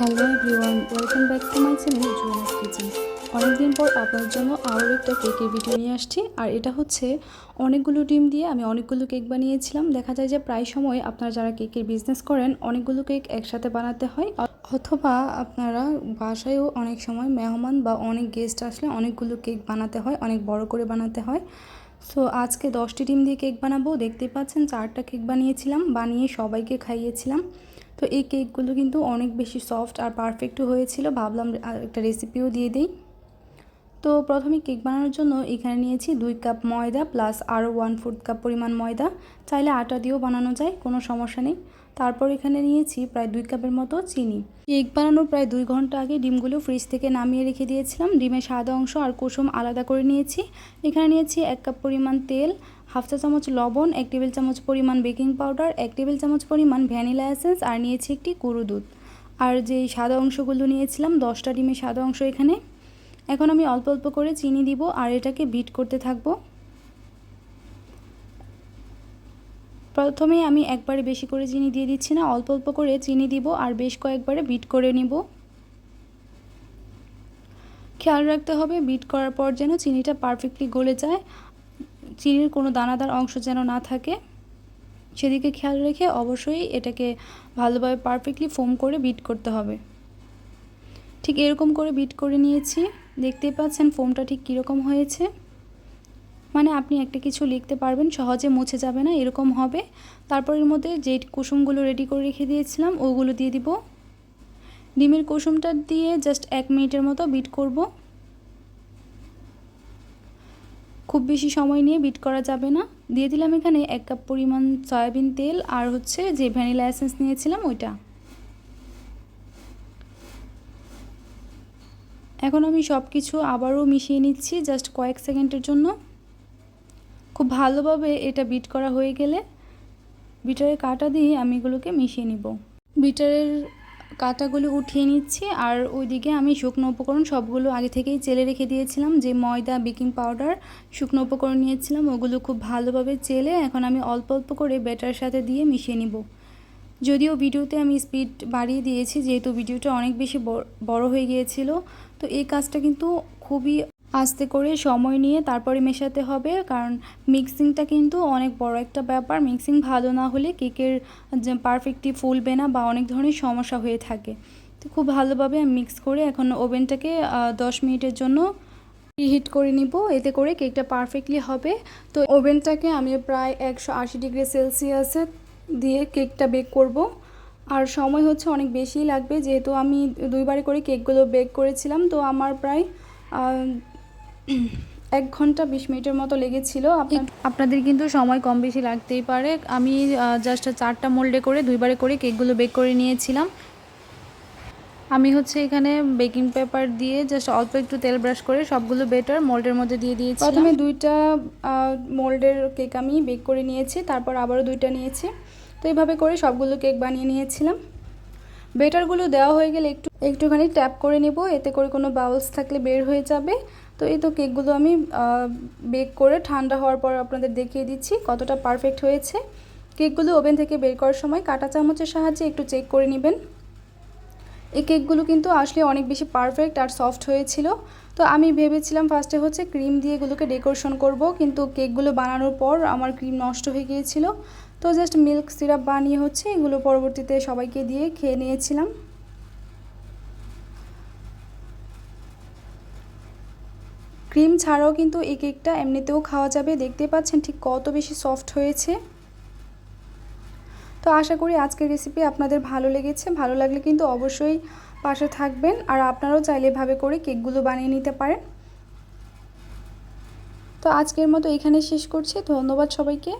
Hello everyone welcome back to my channel Jewellers Kitchen অনেকদিন পর আপনার জন্য আরও একটা কেকের ভিডিও নিয়ে আসছি, আর এটা হচ্ছে অনেকগুলো ডিম দিয়ে আমি অনেকগুলো কেক বানিয়েছিলাম। দেখা যায় যে প্রায় সময় আপনারা যারা কেকের বিজনেস করেন, অনেকগুলো কেক একসাথে বানাতে হয়। অথবা আপনারা বাসায়ও অনেক সময় মেহমান বা অনেক গেস্ট আসলে অনেকগুলো কেক বানাতে হয়, অনেক বড় করে বানাতে হয়। সো আজকে দশটি ডিম দিয়ে কেক বানাবো। দেখতে পাচ্ছেন, চারটা কেক বানিয়েছিলাম, বানিয়ে সবাইকে খাইয়েছিলাম। তো এই কেকগুলো কিন্তু অনেক বেশি সফট আর পারফেক্টও হয়েছিল। ভাবলাম একটা রেসিপিও দিয়ে দিই। তো প্রথমে কেক বানানোর জন্য এখানে নিয়েছি দুই কাপ ময়দা প্লাস আরও ওয়ান ফোর্থ কাপ পরিমাণ ময়দা। চাইলে আটা দিয়েও বানানো যায়, কোনো সমস্যা নেই। তারপর এখানে নিয়েছি প্রায় দুই কাপের মতো চিনি। কেক বানানোর প্রায় দুই ঘণ্টা আগে ডিমগুলো ফ্রিজ থেকে নামিয়ে রেখে দিয়েছিলাম। ডিমের সাদা অংশ আর কুসুম আলাদা করে নিয়েছি। এখানে নিয়েছি এক কাপ পরিমাণ তেল হাফ চা চামচ লবণ, এক টেবিল চামচ পরিমাণ বেকিং পাউডার এক টেবিল চামচ পরিমাণ ভ্যানিলা এসেন্স আর নিয়েছি একটি কুরু দুধ আর যে সাদা অংশগুলো নিয়েছিলাম, দশটা ডিমের সাদা অংশ এখানে। এখন আমি অল্প অল্প করে চিনি দিব আর এটাকে বিট করতে থাকব। প্রথমে আমি একবারে বেশি করে চিনি দিয়ে দিচ্ছি না, অল্প অল্প করে চিনি দিব আর বেশ কয়েকবারে বিট করে নিব। খেয়াল রাখতে হবে বিট করার পর যেন চিনিটা পারফেক্টলি গলে যায়, চিনির কোনো দানাদার অংশ যেন না থাকে। সেদিকে খেয়াল রেখে অবশ্যই এটাকে ভালোভাবে পারফেক্টলি ফোম করে বিট করতে হবে। ঠিক এরকম করে বিট করে নিয়েছি। দেখতেই পাচ্ছেন ফোমটা ঠিক কীরকম হয়েছে। মানে আপনি একটা কিছু লিখতে পারবেন, সহজে মুছে যাবে না, এরকম হবে। তারপর এর মধ্যে যে কুসুমগুলো রেডি করে রেখে দিয়েছিলাম, ওগুলো দিয়ে দিব। ডিমের কুসুমটা দিয়ে জাস্ট এক মিনিটের মতো বিট করব। খুব বেশি সময় নিয়ে বিট করা যাবে না। দিয়ে দিলাম এখানে এক কাপ পরিমাণ সয়াবিন তেল আর হচ্ছে যে ভ্যানিলা এসেন্স নিয়েছিলাম, ওইটা। এখন আমি সব কিছু আবারও মিশিয়ে নিচ্ছি জাস্ট কয়েক সেকেন্ডের জন্য। খুব ভালোভাবে এটা বিট করা হয়ে গেলে বিটারের কাটা দিয়ে আমি এগুলোকে মিশিয়ে নিব। বিটারের কাটাগুলো উঠিয়ে নিচ্ছি আর ওইদিকে আমি শুকনো উপকরণ সবগুলো আগে থেকেই চেলে রেখে দিয়েছিলাম। যে ময়দা, বেকিং পাউডার, শুকনো উপকরণ নিয়েছিলাম, ওগুলো খুব ভালোভাবে চেলে এখন আমি অল্প অল্প করে ব্যাটার সাথে দিয়ে মিশিয়ে নিব। যদিও ভিডিওতে আমি স্পিড বাড়িয়ে দিয়েছি, যেহেতু ভিডিওটা অনেক বেশি বড় হয়ে গিয়েছিল। তো এই কাজটা কিন্তু খুবই আস্তে করে সময় নিয়ে তারপরে মেশাতে হবে, কারণ মিক্সিংটা কিন্তু অনেক বড় একটা ব্যাপার। মিক্সিং ভালো না হলে কেকের পারফেক্টলি ফুলবে না বা অনেক ধরনের সমস্যা হয়ে থাকে। তো খুব ভালোভাবে আমি মিক্স করে এখন ওভেনটাকে দশ মিনিটের জন্য হিট করে নিব। এতে করে কেকটা পারফেক্টলি হবে। তো ওভেনটাকে আমি প্রায় একশো আশি ডিগ্রি সেলসিয়াসে দিয়ে কেকটা বেক করব। আর সময় হচ্ছে অনেক বেশি লাগবে, যেহেতু আমি দুইবারে করে কেকগুলো বেক করেছিলাম, তো আমার প্রায় এক ঘণ্টা বিশ মিনিটের মতো লেগেছিলো। আপনাদের কিন্তু সময় কম বেশি লাগতেই পারে। আমি জাস্ট চারটা মোল্ডে করে দুইবারে করে কেকগুলো বেক করে নিয়েছিলাম। আমি হচ্ছে এখানে বেকিং পেপার দিয়ে জাস্ট অল্প একটু তেল ব্রাশ করে সবগুলো বেটার মোল্ডের মধ্যে দিয়ে দিয়েছি প্রথমে দুইটা মোল্ডের কেক আমি বেক করে নিয়েছি, তারপর আবারও দুইটা নিয়েছি। তো এইভাবে করে সবগুলো কেক বানিয়ে নিয়েছিলাম। বেটারগুলো দেওয়া হয়ে গেলে একটু, একটুখানি ট্যাপ করে নেব, এতে করে কোনো বাউলস থাকলে বের হয়ে যাবে। তো এই তো কেকগুলো আমি বেক করে ঠান্ডা হওয়ার পর আপনাদের দেখিয়ে দিচ্ছি কতটা পারফেক্ট হয়েছে। কেকগুলো ওভেন থেকে বের করার সময় কাটা চামচের সাহায্যে একটু চেক করে নেবেন। এই কেকগুলো কিন্তু আসলে অনেক বেশি পারফেক্ট আর সফট হয়েছিল। তো আমি ভেবেছিলাম ফার্স্টে হচ্ছে ক্রিম দিয়ে এগুলোকে ডেকোরেশন করব, কিন্তু কেকগুলো বানানোর পর আমার ক্রিম নষ্ট হয়ে গিয়েছিল। তো জাস্ট মিল্ক সিরাপ বানিয়ে হচ্ছে এগুলো পরবর্তীতে সবাইকে দিয়ে খেয়ে নিয়েছিলাম। ক্রিম ছাড়াও কিন্তু এই কেকটা এমনিতেও খাওয়া যাবে। দেখতে পাচ্ছেন ঠিক কত বেশি সফট হয়েছে। তো আশা করি আজকের রেসিপি আপনাদের ভালো লেগেছে। ভালো লাগলে কিন্তু অবশ্যই পাশে থাকবেন আর আপনারাও চাইলে এভাবে করে কেকগুলো বানিয়ে নিতে পারেন। তো আজকের মতো এখানে শেষ করছি। ধন্যবাদ সবাইকে।